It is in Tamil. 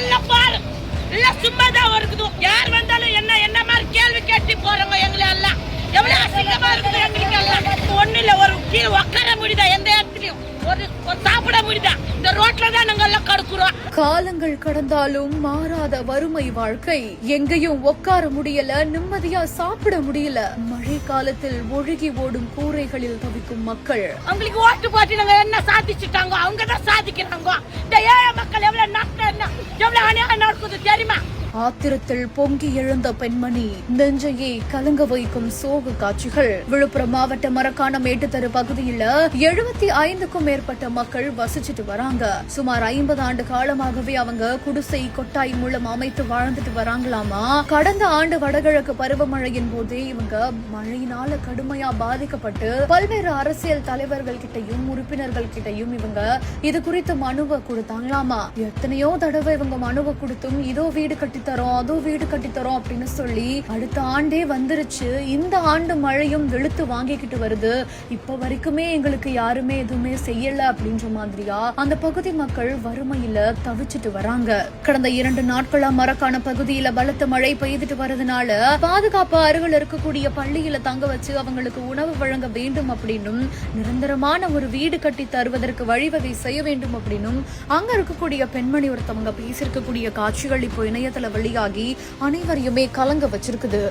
எல்லாம் பாரு. இல்ல சும்மா தான் இருக்குது யார் வந்தாலும் என்ன என்ன மாதிரி கேள்வி கேட்டு போறவங்க எங்களை எல்லாம் எவ்வளவு அசிங்கமா இருக்குது எங்களுக்கு எல்லாம் ஒண்ணு இல்ல. ஒரு கீழே உட்கார முடியுதா? எந்த இடத்துலயும். ஒரு சாப்பிட முடியுதா? இந்த ரோட்ல தான் நாங்க எல்லாம் கடுக்குறோம். காலங்கள் கடந்தாலும் மாறாத வறுமை வாழ்க்கை. எங்கேயும் உட்கார முடியல நிம்மதியா சாப்பிட முடியல. மழை காலத்தில் ஒழுகி ஓடும் கூரைகளில் தவிக்கும் மக்கள். அவங்களுக்கு ஓட்டு போட்டு நாங்க என்ன சாதிச்சுட்டாங்க? அவங்கதான் சாதிக்கிறாங்க? இந்த ஏழை மக்கள் எவ்வளவு நாட்கள் jadi mah ஆத்திரத்தில் பொங்கி எழுந்த பெண்மணி நெஞ்சையே கலங்க வைக்கும் சோக காட்சிகள். விழுப்புரம் மாவட்ட மரக்கான மேட்டுத்தரு பகுதியில எழுபத்தி ஐந்துக்கும் மேற்பட்ட மக்கள் வசிச்சுட்டு வராங்க. சுமார் ஐம்பது ஆண்டு காலமாகவே அவங்க குடிசை கொட்டாய் மூலம் அமைத்து வாழ்ந்துட்டு வராங்களாமா? கடந்த ஆண்டு வடகிழக்கு பருவமழையின் போதே இவங்க மழையினால கடுமையா பாதிக்கப்பட்டு பல்வேறு அரசியல் தலைவர்கள் கிட்டையும் உறுப்பினர்கள் கிட்டையும் இவங்க இது குறித்து மனுவை கொடுத்தாங்களாமா? எத்தனையோ தடவை இவங்க மனுவை கொடுத்தும் இதோ வீடு கட்டி கட்டித்தரோம் அதுவும் வீடு கட்டித்தரோம் அப்படின்னு சொல்லி அடுத்த ஆண்டே வந்துருச்சு. இந்த ஆண்டு மழையும் வெளுத்து வாங்கிக்கிட்டு வருது. இப்ப வரைக்குமே எங்களுக்கு யாருமே எதுவுமே செய்யல அப்படின்ற மாதிரியா? அந்த பகுதி மக்கள் வறுமையில தவிச்சிட்டு வராங்க. கடந்த இரண்டு நாட்களா மரக்கான பகுதியில பலத்த மழை பெய்துட்டு வரதுனால பாதுகாப்பு அருகில் இருக்கக்கூடிய பள்ளியில தங்க வச்சு அவங்களுக்கு உணவு வழங்க வேண்டும் அப்படின்னும் நிரந்தரமான ஒரு வீடு கட்டி தருவதற்கு வழிவகை செய்ய வேண்டும் அப்படின்னும் அங்க இருக்கக்கூடிய பெண்மணி ஒருத்தவங்க பேசியிருக்கக்கூடிய காட்சிகள் இப்போ இணையத்துல வெளியாகி அனைவரையுமே கலங்க வச்சிருக்குது.